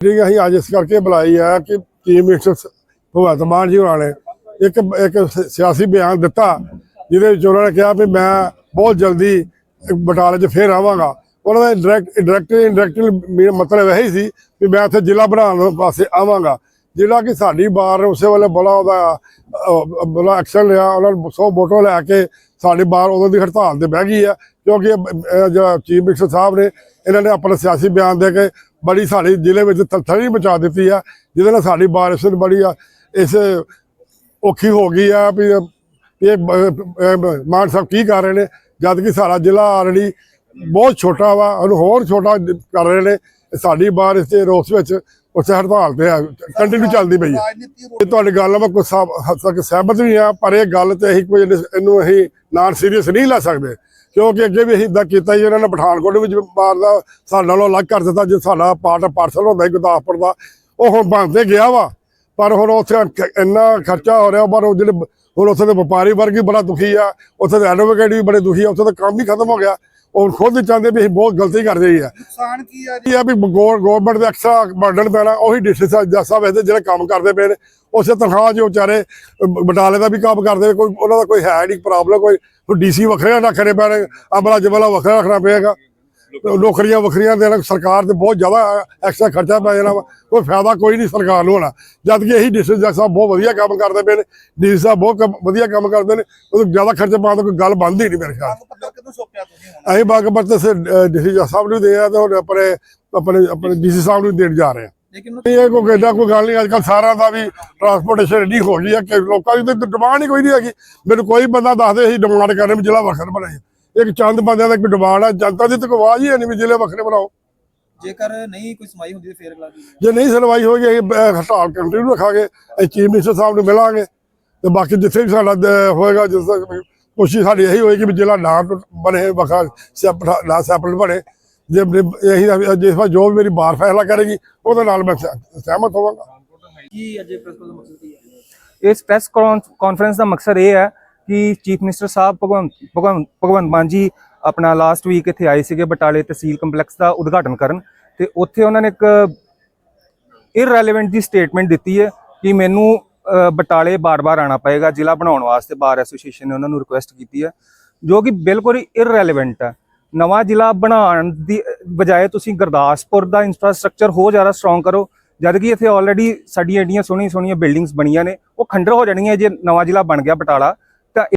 Meeting ਅਸੀਂ ਅੱਜ ਇਸ ਕਰਕੇ ਬੁਲਾਈ ਹੈ ਕਿ ਚੀਫ ਮਿਨਿਸਟਰ ਭਗਵੰਤ ਮਾਨ ਜੀ ਹੋਰਾਂ ਨੇ ਇੱਕ ਇੱਕ ਸਿਆਸੀ ਬਿਆਨ ਦਿੱਤਾ, ਜਿਹਦੇ ਵਿੱਚ ਉਹਨਾਂ ਨੇ ਕਿਹਾ ਵੀ ਮੈਂ ਬਹੁਤ ਜਲਦੀ ਬਟਾਲੇ 'ਚ ਫੇਰ ਆਵਾਂਗਾ। ਉਹਨਾਂ ਦਾ ਡਾਇਰੈਕਟ ਡਾਇਰੈਕਟ ਇੰਡਾਇਰੈਕਟ ਮਤਲਬ ਇਹ ਹੀ ਸੀ ਵੀ ਮੈਂ ਇੱਥੇ ਜ਼ਿਲ੍ਹਾ ਬਣਾਉਣ ਪਾਸੇ ਆਵਾਂਗਾ। ਜਿਹੜਾ ਕਿ ਸਾਡੀ ਬਾਰ ਉਸੇ ਵੇਲੇ ਬੜਾ ਉਹਦਾ ਬੜਾ ਐਕਸ਼ਨ ਲਿਆ। ਉਹਨਾਂ ਨੂੰ 100 ਵੋਟਾਂ ਲੈ ਕੇ ਸਾਡੀ ਬਾਰ ਉਦੋਂ ਦੀ ਹੜਤਾਲ ਤੇ ਬਹਿ ਗਈ ਹੈ ਕਿਉਂਕਿ ਜਿਹੜਾ ਚੀਫ ਮਿਨਿਸਟਰ ਸਾਹਿਬ ਨੇ, ਇਹਨਾਂ ਨੇ ਆਪਣਾ ਸਿਆਸੀ ਬਿਆਨ ਦੇ ਕੇ ਬੜੀ ਸਾਡੇ ਜ਼ਿਲ੍ਹੇ ਵਿੱਚ ਥੜੀ ਬਚਾ ਦਿੱਤੀ ਆ, ਜਿਹਦੇ ਨਾਲ ਸਾਡੀ ਬਾਰਿਸ਼ ਬੜੀ ਆ। ਇਸ ਔਖੀ ਹੋ ਗਈ ਆ ਵੀ ਇਹ ਮਾਨ ਸਾਹਿਬ ਕੀ ਕਰ ਰਹੇ ਨੇ, ਜਦ ਕਿ ਸਾਡਾ ਜ਼ਿਲ੍ਹਾ ਆਲਰੇਡੀ ਬਹੁਤ ਛੋਟਾ ਵਾ, ਉਹਨੂੰ ਹੋਰ ਛੋਟਾ ਕਰ ਰਹੇ ਨੇ। ਸਾਡੀ ਬਾਰਿਸ਼ ਦੇ ਰੋਸ ਵਿੱਚ ਉਸੇ ਹੜਤਾਲ ਤੇ ਕੰਟੀਨਿਊ ਚੱਲਦੀ ਪਈ ਹੈ ਇਹ ਤੁਹਾਡੀ ਗੱਲ ਨਾਲ ਮੈਂ ਕੁਝ ਹੱਦ ਤੱਕ ਸਹਿਮਤ ਵੀ ਆ, ਪਰ ਇਹ ਗੱਲ ਤੇ ਅਸੀਂ ਕੋਈ ਇਹਨੂੰ ਅਸੀਂ ਨਾਨ ਸੀਰੀਅਸ ਨਹੀਂ ਲੈ ਸਕਦੇ। ਕਿਉਂਕਿ ਅੱਗੇ ਵੀ ਅਸੀਂ ਇਦਾਂ ਕੀਤਾ ਜੀ ਇਹਨਾਂ ਨੇ ਪਠਾਨਕੋਟ ਵਿੱਚ ਬਾਰ ਸਾਡੇ ਨਾਲੋਂ ਅਲੱਗ ਕਰ ਦਿੱਤਾ, ਜੇ ਸਾਡਾ ਪਾਰਟ ਪਾਰਸਲ ਹੁੰਦਾ ਸੀ ਗੁਰਦਾਸਪੁਰ ਦਾ, ਉਹ ਹੁਣ ਬਣਦੇ ਗਿਆ ਵਾ। ਪਰ ਹੁਣ ਉੱਥੇ ਇੰਨਾ ਖਰਚਾ ਹੋ ਰਿਹਾ, ਪਰ ਉਹ ਜਿਹੜੇ, ਹੁਣ ਉੱਥੇ ਦੇ ਵਪਾਰੀ ਵਰਗ ਵੀ ਬੜਾ ਦੁਖੀ ਆ, ਉੱਥੇ ਦੇ ਐਡਵੋਕੇਟ ਵੀ ਬੜੇ ਦੁਖੀ ਆ, ਉੱਥੇ ਦਾ ਕੰਮ ਹੀ ਖਤਮ ਹੋ ਗਿਆ। ਉਹ ਖੁਦ ਚਾਹੁੰਦੇ ਵੀ ਅਸੀਂ ਬਹੁਤ ਗਲਤੀ ਕਰ ਰਹੀ ਆ ਨੁਕਸਾਨ ਕੀ ਆ ਇਹ ਆ ਵੀ ਗਵਰਨਮੈਂਟ ਦੇ ਐਕਸਟਰਾ ਬਰਡਨ ਪੈਣਾ ਉਹੀ ਡਿਸਟ੍ਰਿਕਟ ਸਾਹਿਬ ਇਹਦੇ ਜਿਹੜੇ ਕੰਮ ਕਰਦੇ ਪਏ ਨੇ ਉਸੇ ਤਨਖਾਹ ਜੋ ਵਿਚਾਰੇ ਬਟਾਲੇ ਦਾ ਵੀ ਕੰਮ ਕਰਦੇ ਕੋਈ ਉਹਨਾਂ ਦਾ ਕੋਈ ਹੈ ਨਹੀਂ ਪ੍ਰੋਬਲਮ ਕੋਈ ਡੀਸੀ ਵੱਖਰੇ ਰੱਖਣੇ ਪੈਣੇ ਅਮਲਾ ਜਮਲਾ ਵੱਖਰਾ ਰੱਖਣਾ ਪਏਗਾ। ਨੌਕਰੀਆਂ ਵੱਖਰੀਆਂ ਦੇਣਾ ਸਰਕਾਰ ਤੇ ਬਹੁਤ ਜ਼ਿਆਦਾ ਐਕਸਟਰਾ ਖਰਚਾ ਪੈ ਜਾਣਾ ਕੋਈ ਫਾਇਦਾ ਕੋਈ ਨਹੀਂ ਸਰਕਾਰ ਨੂੰ ਹੋਣਾ। ਜਦ ਕਿ ਇਹੀ ਡਿਸਟ੍ਰਿਕਟ ਜੱਜ ਸਾਹਿਬ ਬਹੁਤ ਵਧੀਆ ਕੰਮ ਕਰਦੇ ਪਏ ਨੇ ਡੀਸੀ ਸਾਹਿਬ ਬਹੁਤ ਵਧੀਆ ਕੰਮ ਕਰਦੇ ਨੇ ਉਹ ਜ਼ਿਆਦਾ ਖਰਚਾ ਪਾਉਣ ਦਾ ਕੋਈ ਗੱਲ ਬਣਦੀ ਨਹੀਂ ਮੇਰੇ ਖਿਆਲ ਕਿਦੋਂ ਸੌਂਪਿਆ ਤੁਸੀਂ ਹੁਣ? ਅਸੀਂ ਡੀਸੀ ਸਾਹਿਬ ਨੂੰ ਦੇ ਆ ਤੇ ਹੁਣ ਆਪਣੇ ਆਪਣੇ ਆਪਣੇ ਡੀਸੀ ਸਾਹਿਬ ਨੂੰ ਦੇਣ ਜਾ ਰਹੇ ਆ। ਲੇਕਿਨ ਇਹ ਕੋਈ ਏਡਾ ਕੋਈ ਗੱਲ ਨਹੀਂ ਅੱਜ ਕੱਲ ਸਾਰਿਆਂ ਦਾ ਵੀ ਟਰਾਂਸਪੋਰਟੇਸ਼ਨ ਨਹੀਂ ਹੋ ਗਈ ਹੈ ਕਿ ਲੋਕਾਂ ਦੀ ਤਾਂ ਡਿਮਾਂਡ ਹੀ ਕੋਈ ਨਹੀਂ ਹੈਗੀ। ਮੈਨੂੰ ਕੋਈ ਬੰਦਾ ਦੱਸਦੇ ਅਸੀਂ ਡਿਮਾਂਡ ਕਰਨੇ ਵੀ ਜ਼ਿਲ੍ਹਾ ਵੱਖਰਾ ਬਣਾਏ ਇੱਕ ਚੰਦ ਬੰਦਿਆਂ ਦਾ ਕੋਈ ਡਿਮਾਂਡ ਹੈ ਜਨਤਾ ਦੀ ਤਾਂ ਆਵਾਜ਼ ਹੀ ਨਹੀਂ ਵੀ ਜ਼ਿਲ੍ਹੇ ਵੱਖਰੇ ਬਣਾਓ। ਜੇਕਰ ਨਹੀਂ ਕੋਈ ਸਮਾਈ ਹੁੰਦੀ ਫੇਰ ਅਗਲਾ ਜੇ ਨਹੀਂ ਸੁਣਵਾਈ ਹੋਏਗੀ ਅਸੀਂ ਅਹ, ਹੜਤਾਲ ਕੰਟੀਨਿਊ ਰੱਖਾਂਗੇ ਅਸੀਂ ਚੀਫ ਮਿਨਿਸਟਰ ਸਾਹਿਬ ਨੂੰ ਮਿਲਾਂਗੇ। ਤੇ ਬਾਕੀ ਜਿੱਥੇ ਵੀ ਸਾਡਾ ਹੋਏਗਾ ਜਿਸ ਤੱਕ ਕੋਸ਼ਿਸ਼ ਸਾਡੀ ਇਹੀ ਹੋਏਗੀ ਵੀ ਜ਼ਿਲ੍ਹਾ ਨਾ ਬਣੇ ਵੱਖਰਾ ਸੈਪਰੇਟ ਨਾ ਸੈਪਰੇਟ ਬਣੇ। ਜੇ ਇਹੀ ਜਿਸ ਵਾਰ ਜੋ ਵੀ ਮੇਰੀ ਬਾਰ ਫੈਸਲਾ ਕਰੇਗੀ, ਉਹਦੇ ਨਾਲ ਮੈਂ ਸਹਿਮਤ ਹੋਵਾਂਗਾ। ਕੀ ਅੱਜ ਪ੍ਰੈਸ ਦਾ ਮਕਸਦ ਕੀ ਹੈ? ਇਸ ਪ੍ਰੈਸ ਕਾਨਫਰੰਸ ਦਾ ਮਕਸਦ ਇਹ ਹੈ ਕਿ ਚੀਫ ਮਿਨਿਸਟਰ ਸਾਹਿਬ ਭਗਵੰਤ ਭਗਵੰਤ ਭਗਵੰਤ ਮਾਨ ਜੀ ਆਪਣਾ ਲਾਸਟ ਵੀਕ ਇੱਥੇ ਆਏ ਸੀਗੇ ਬਟਾਲੇ ਤਹਿਸੀਲ ਕੰਪਲੈਕਸ ਦਾ ਉਦਘਾਟਨ ਕਰਨ ਤੇ ਉੱਥੇ ਉਹਨਾਂ ਨੇ ਇੱਕ ਇਰਰੈਲੇਵੈਂਟ ਦੀ ਸਟੇਟਮੈਂਟ ਦਿੱਤੀ ਹੈ ਕਿ ਮੈਨੂੰ ਬਟਾਲੇ ਬਾਰ-ਬਾਰ ਆਣਾ ਪਏਗਾ। ਜ਼ਿਲ੍ਹਾ ਬਣਾਉਣ ਵਾਸਤੇ ਬਾਰ ਐਸੋਸੀਏਸ਼ਨ ਨੇ ਉਹਨਾਂ ਨੂੰ ਰਿਕੁਐਸਟ ਕੀਤੀ ਹੈ, ਜੋ ਕਿ ਬਿਲਕੁਲ ਹੀ ਇਰਰੈਲੇਵੈਂਟ ਹੈ। ਨਵਾਂ ਜ਼ਿਲ੍ਹਾ ਬਣਾਉਣ ਦੀ ਬਜਾਏ ਤੁਸੀਂ ਗੁਰਦਾਸਪੁਰ ਦਾ ਇਨਫਰਾਸਟ੍ਰਕਚਰ ਹੋ ਜ਼ਿਆਦਾ ਸਟਰੋਂਗ ਕਰੋ ਜਦ ਕਿ ਇੱਥੇ ਆਲਰੇਡੀ ਸਾਡੀਆਂ ਏਡੀਆਂ ਸੋਹਣੀਆਂ ਸੋਹਣੀਆਂ ਬਿਲਡਿੰਗਸ ਬਣੀਆਂ ਨੇ, ਉਹ ਖੰਡਰ ਹੋ ਜਾਣਗੀਆਂ ਜੇ ਨਵਾਂ ਜ਼ਿਲ੍ਹਾ ਬਣ ਗਿਆ ਬਟਾਲਾ।